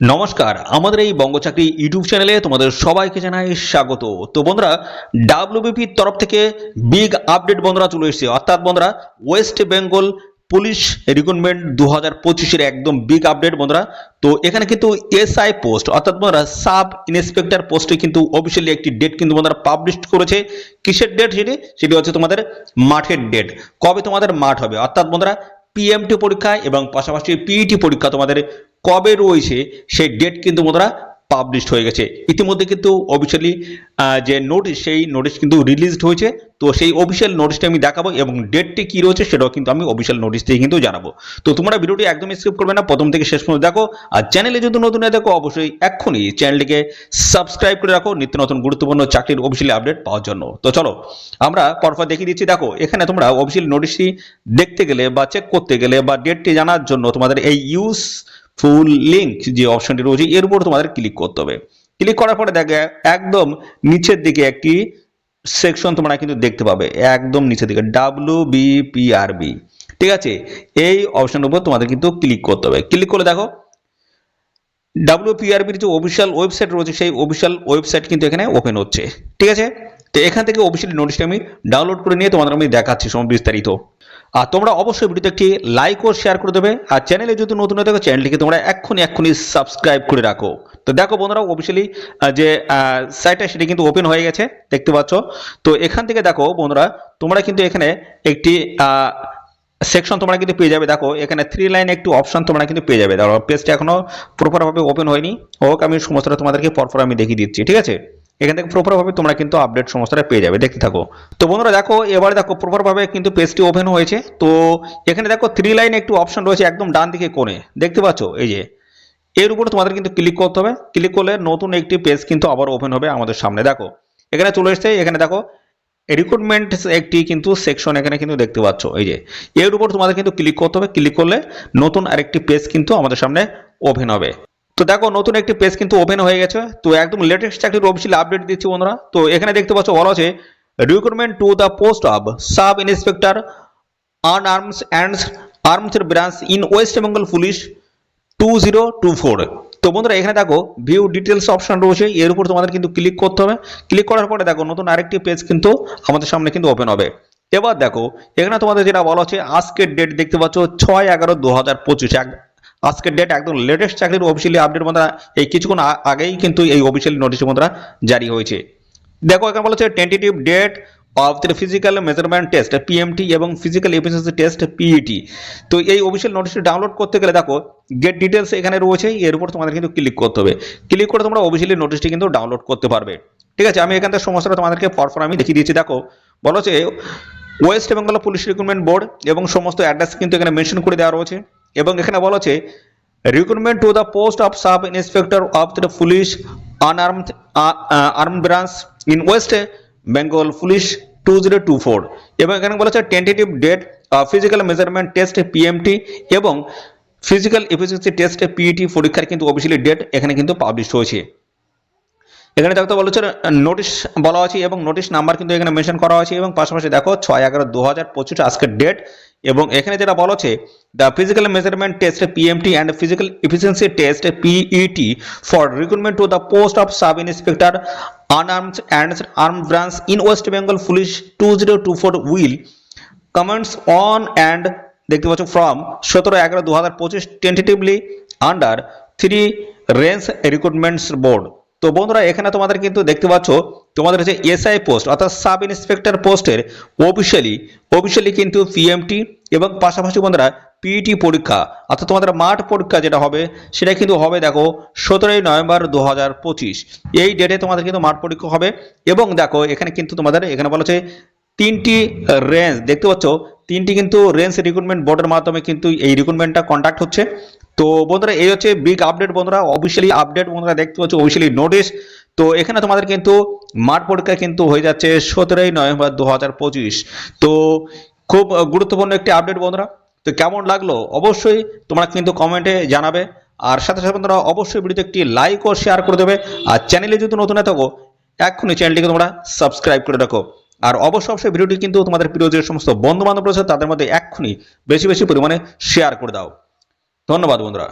নমস্কার, আমাদের এই বঙ্গচাকরি ইউটিউব চ্যানেলে তোমাদের সবাইকে জানাই স্বাগত। তো বন্ধুরা, ডাব্লিউবিপির তরফ থেকে বিগ আপডেট বন্ধুরা চলে এসেছে। অর্থাৎ বন্ধুরা ওয়েস্ট বেঙ্গল পুলিশ রিক্রুটমেন্ট দু হাজার পঁচিশের একদম বিগ আপডেট বন্ধুরা। তো এখানে কিন্তু এসআই পোস্ট অর্থাৎ বন্ধুরা সাব ইন্সপেক্টর পোস্টে কিন্তু অফিসিয়ালি একটি ডেট কিন্তু বন্ধুরা পাবলিশ করেছে। কিসের ডেট সেটি? সেটি হচ্ছে তোমাদের মাঠের ডেট কবে তোমাদের মাঠ হবে? অর্থাৎ বন্ধুরা পিএমটি পরীক্ষা এবং পাশাপাশি পিইটি পরীক্ষা তোমাদের কবে রয়েছে সেই ডেট কিন্তু বন্ধুরা পাবলিশড হয়ে গেছে। ইতিমধ্যে কিন্তু অফিসিয়ালি যে নোটিশ সেই নোটিশ কিন্তু রিলিজড হয়েছে। তো সেই অফিসিয়াল নোটিশটা আমি দেখাবো এবং ডেটটি কী রয়েছে সেটাও কিন্তু আমি অফিসিয়াল নোটিশ থেকে কিন্তু জানাব। তো তোমরা ভিডিওটি একদমই স্কিপ করবে না, প্রথম থেকে শেষ পর্যন্ত দেখো। আর চ্যানেলে যদি নতুন হয়ে দেখো অবশ্যই এক্ষুনি চ্যানেলটিকে সাবস্ক্রাইব করে রাখো। নিত্য নতুন গুরুত্বপূর্ণ চাকরির অফিসিয়ালি আপডেট পাওয়ার জন্য। তো চলো, আমরা পরপর দেখিয়ে দিচ্ছি। দেখো, এখানে তোমরা অফিসিয়াল নোটিশটি দেখতে গেলে বা চেক করতে গেলে বা ডেটটি জানার জন্য তোমাদের এই ইউজ ফুল লিঙ্ক যে অপশনটি রয়েছে, এর উপর তোমাদের ক্লিক করতে হবে। ক্লিক করার পরে দেখে, একদম নিচের দিকে একটি সেকশন তোমরা কিন্তু দেখতে পাবে। একদম নিচের দিকে ডাব্লিউ বিপিআরবি ঠিক আছে? এই অপশনের উপর তোমাদের কিন্তু ক্লিক করতে হবে। ক্লিক করে দেখো ডাব্লিউপিআরবির যে অফিসিয়াল ওয়েবসাইট রয়েছে, সেই অফিসিয়াল ওয়েবসাইট কিন্তু এখানে ওপেন হচ্ছে। ঠিক আছে? তো এখান থেকে অফিসিয়ালি নোটিশটা আমি ডাউনলোড করে নিয়ে তোমাদের আমি দেখাচ্ছি সব বিস্তারিত। আর তোমরা অবশ্যই ভিডিওতে একটি লাইক ও শেয়ার করে দেবে। আর চ্যানেলে যদি নতুন হয়ে থাকো চ্যানেলটিকে তোমরা এক্ষুনি এক্ষুনি সাবস্ক্রাইব করে রাখো। তো দেখো বন্ধুরা অফিসিয়ালি যে সাইটটা সেটি কিন্তু ওপেন হয়ে গেছে, দেখতে পাচ্ছ? তো এখান থেকে দেখো বন্ধুরা, তোমরা কিন্তু এখানে একটি সেকশন তোমরা কিন্তু পেয়ে যাবে। দেখো, এখানে থ্রি লাইন একটু অপশন তোমরা কিন্তু পেয়ে যাবে। দেখো পেজটা এখনও প্রপারভাবে ওপেন হয়নি। হোক, আমি সমস্তটা তোমাদেরকে পরপর আমি দেখিয়ে দিচ্ছি, ঠিক আছে? এখান থেকে প্রপারভাবে তোমরা কিন্তু আপডেট সমস্তটা পেয়ে যাবে, দেখতে থাকো। তো বন্ধুরা দেখো, এবারে দেখো প্রপারভাবে কিন্তু পেজটি ওপেন হয়েছে। তো এখানে দেখো থ্রি লাইন একটু অপশন রয়েছে একদম ডান দিকে কোণে, দেখতে পাচ্ছ? এই যে, এর উপরে তোমাদের কিন্তু ক্লিক করতে হবে। ক্লিক করলে নতুন একটি পেজ কিন্তু আবার ওপেন হবে আমাদের সামনে। দেখো, এখানে চলে এসছে, এখানে দেখো রিক্রুটমেন্ট একটি কিন্তু সেকশন এখানে কিন্তু দেখতে পাচ্ছ। এই যে, এর উপর তোমাদের কিন্তু ক্লিক করতে হবে। ক্লিক করলে নতুন আরেকটি পেজ কিন্তু আমাদের সামনে ওপেন হবে। তো দেখো, নতুন একটি পেজ কিন্তু ওপেন হয়ে গেছে। তো একদম লেটেস্ট চাকরির অফিসিয়াল আপডেট দিচ্ছি বন্ধুরা। তো এখানে দেখতে পাচ্ছ বলা আছে recruitment to the post of sub inspector unarmed and arms branch in West Bengal police two zero two four তো বন্ধুরা, এখানে দেখো ভিউ ডিটেলস অপশন রয়েছে। এর উপর তোমাদের কিন্তু ক্লিক করতে হবে। ক্লিক করার পরে দেখো, নতুন আরেকটি পেজ কিন্তু আমাদের সামনে কিন্তু ওপেন হবে। এবার দেখো, এখানে তোমাদের যেটা বলা হচ্ছে আজকের ডেট দেখতে পাচ্ছ, ছয় এগারো দু হাজার পঁচিশ। আজকের ডেট একদম লেটেস্ট চাকরির অফিসিয়ালি আপডেট বন্ধুরা, এই কিছুক্ষণ আগেই কিন্তু এই অফিসিয়ালি নোটিশ বন্ধুরা জারি হয়েছে। দেখো, এখানে বলা হচ্ছে tentative date of the physical measurement test PMT এবং ফিজিক্যাল এফিসিয়েন্সি টেস্ট পিইটি তো এই অফিসিয়াল নোটিশটি ডাউনলোড করতে গেলে দেখো গেট ডিটেলস এখানে রয়েছে, এর উপর তোমাদের কিন্তু ক্লিক করতে হবে। ক্লিক করে তোমরা অফিসিয়ালি নোটিশটি কিন্তু ডাউনলোড করতে পারবে। ঠিক আছে, আমি এখান থেকে সমস্যাটা তোমাদেরকে পরপর আমি দেখিয়ে দিয়েছি। দেখো, বলা হচ্ছে West Bengal police recruitment board এবং সমস্ত অ্যাড্রেস কিন্তু এখানে মেনশন করে দেওয়া রয়েছে। এবং এখানে বলা হচ্ছে recruitment to the post of sub inspector of the police unarmed armed branch in West Bengal police two zero two four এবং এখানে বলা হচ্ছে tentative date physical measurement test PMT এবং ফিজিক্যাল এফিসিয়েন্সি টেস্ট পিইটি পরীক্ষার কিন্তু officially date এখানে কিন্তু publish হয়েছে। এখানে দেখতে বলা হচ্ছে নোটিশ বলা আছে এবং নোটিশ নাম্বার কিন্তু এখানে মেনশন করা আছে এবং পাশাপাশি দেখো ছয় এগারো দু হাজার পঁচিশ আজকের ডেট এবং এখানে যেটা বলা হচ্ছে the physical measurement test PMT and physical efficiency test PET for recruitment to the post of sub inspector unarmed and arm branch in West Bengal police two zero two four will comments on and দেখতে পাচ্ছ from সতেরো এগারো দু হাজার পঁচিশ tentatively under three range recruitments board তো বন্ধুরা, এখানে তোমাদের কিন্তু দেখতে পাচ্ছ, তোমাদের হচ্ছে এসআই পোস্ট অর্থাৎ সাব ইন্সপেক্টর পোস্টের অফিসিয়ালি অফিসিয়ালি কিন্তু পিএমটি এবং পাশাপাশি বন্ধুরা পিইটি পরীক্ষা, অর্থাৎ তোমাদের মাঠ পরীক্ষা যেটা হবে, সেটা কিন্তু হবে দেখো সতেরোই নভেম্বর দু হাজার পঁচিশ। এই ডেটে তোমাদের কিন্তু মাঠ পরীক্ষা হবে এবং দেখো এখানে কিন্তু তোমাদের, এখানে বলা হচ্ছে তিনটি রেঞ্জ দেখতে পাচ্ছ, তিনটি কিন্তু রেঞ্জ রিক্রুটমেন্ট বোর্ডের মাধ্যমে কিন্তু এই রিক্রুটমেন্টটা কন্ডাক্ট হচ্ছে। তো বন্ধুরা, এই হচ্ছে বিগ আপডেট বন্ধুরা অফিসিয়ালি আপডেট বন্ধুরা দেখতে পাচ্ছ অফিসিয়ালি নোটিশ তো এখানে তোমাদের কিন্তু মাঠ পরীক্ষা কিন্তু হয়ে যাচ্ছে সতেরোই নভেম্বর দু হাজার পঁচিশ। তো খুব গুরুত্বপূর্ণ একটি আপডেট বন্ধুরা। তো কেমন লাগল? অবশ্যই তোমরা কিন্তু কমেন্টে জানাবে। আর সাথে সাথে বন্ধুরা, অবশ্যই ভিডিওতে একটি লাইক ও শেয়ার করে দেবে। আর চ্যানেলে যদি নতুন থাকো, এক্ষুনি চ্যানেলটিকে তোমরা সাবস্ক্রাইব করে রাখো। আর অবশ্যই অবশ্যই ভিডিওটি কিন্তু তোমাদের প্রিয় যে সমস্ত বন্ধু বান্ধব রয়েছে, তাদের মধ্যে এক্ষুনি বেশি বেশি পরিমাণে শেয়ার করে দাও। ধন্যবাদ বন্ধুরা।